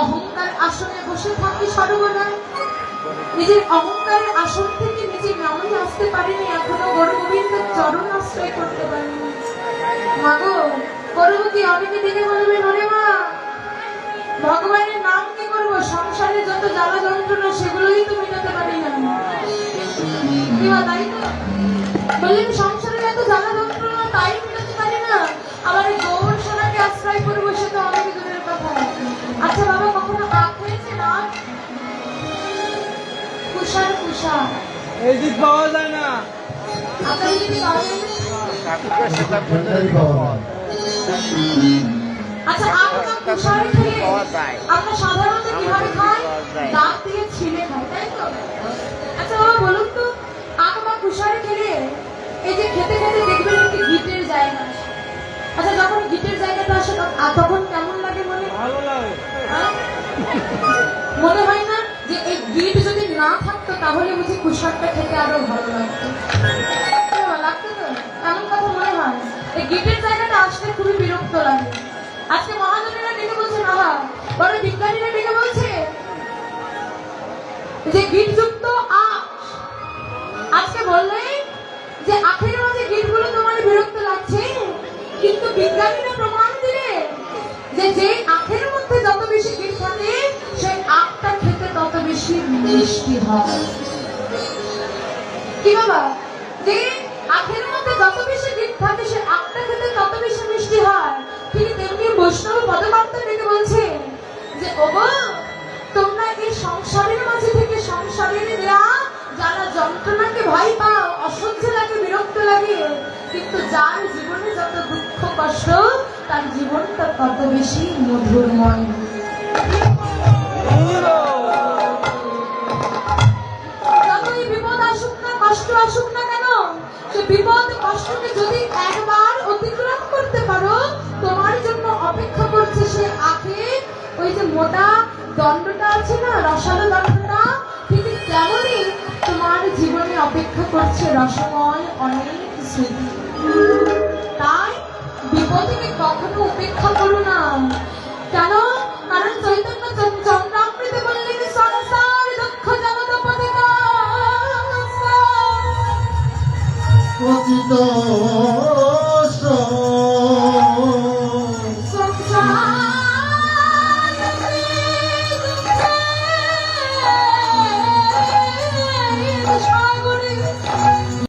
অহংকার আসনে বসে থাকি সর্বদা নিজের অহংকারের আসন থেকে নিজে নামে আসতে পারিনি, এখনও বড় গোবিন্দের চরণ আশ্রয় করতে পারিনি। মাগো, পরবর্তী অনেকে দেখে বলবে ওরে মা, ভগবানের নাম কি করব? সংসারে যত জ্বালা যন্ত্রণা, সেগুলোই তো মেটাতে পারি না। তাই তো? বললেন দিক পাওয়া যায় না। আপনার? আচ্ছা আমরা কুষার খেলে আমরা সাধারণত কীভাবে খাই? দাঁত দিয়ে ছিলে খাই তাই তো? আচ্ছা বাবা বলুন তো আখ বা কুষার খেলে এই যে খেতে খেতে দেখবেন একটি গিটের জায়গা আচ্ছা যখন গিটের জায়গাটা আসে তখন কেমন লাগে মনে? ভালো লাগে। তাহলে বুঝি কুষারটা খেতে আরও ভালো লাগতো। আজকে যে তোমার বিরক্ত লাগছে, কিন্তু বিজ্ঞানীরা প্রমাণ দিলে যে যে আখের মধ্যে যত বেশি গিট থাকে, সেই আখটা খেতে তত বেশি মিষ্টি হয়। কি বাবা? যে আখের মধ্যে যত বেশি গিট থাকে, সে আখটা খেতে তত বেশি মিষ্টি হয়। ঠিক তেমনি বৈষ্ণব পদমাত্র ডেকে বলছে যে, ওগো, তোমরা এই সংসারের মাঝে থেকে সংসারের দেয়া যারা যন্ত্রণাকে ভয় পাও অসহ্য লাগে বিরক্ত লাগে, কিন্তু যার জীবনে যত দুঃখ কষ্ট, তার জীবনটা তত বেশি মধুরময় আসুক না কেন, সে বিপদ কষ্টকে যদি একবার অতিক্রম করতে পারো, তোমার জন্য অপেক্ষা করছে সে আখে ওই যে মোটা দণ্ডটা আছে না, রসালো দণ্ডটা, ঠিক তেমনই তোমার জীবনে অপেক্ষা করছে রসময় অনেক স্মৃতি।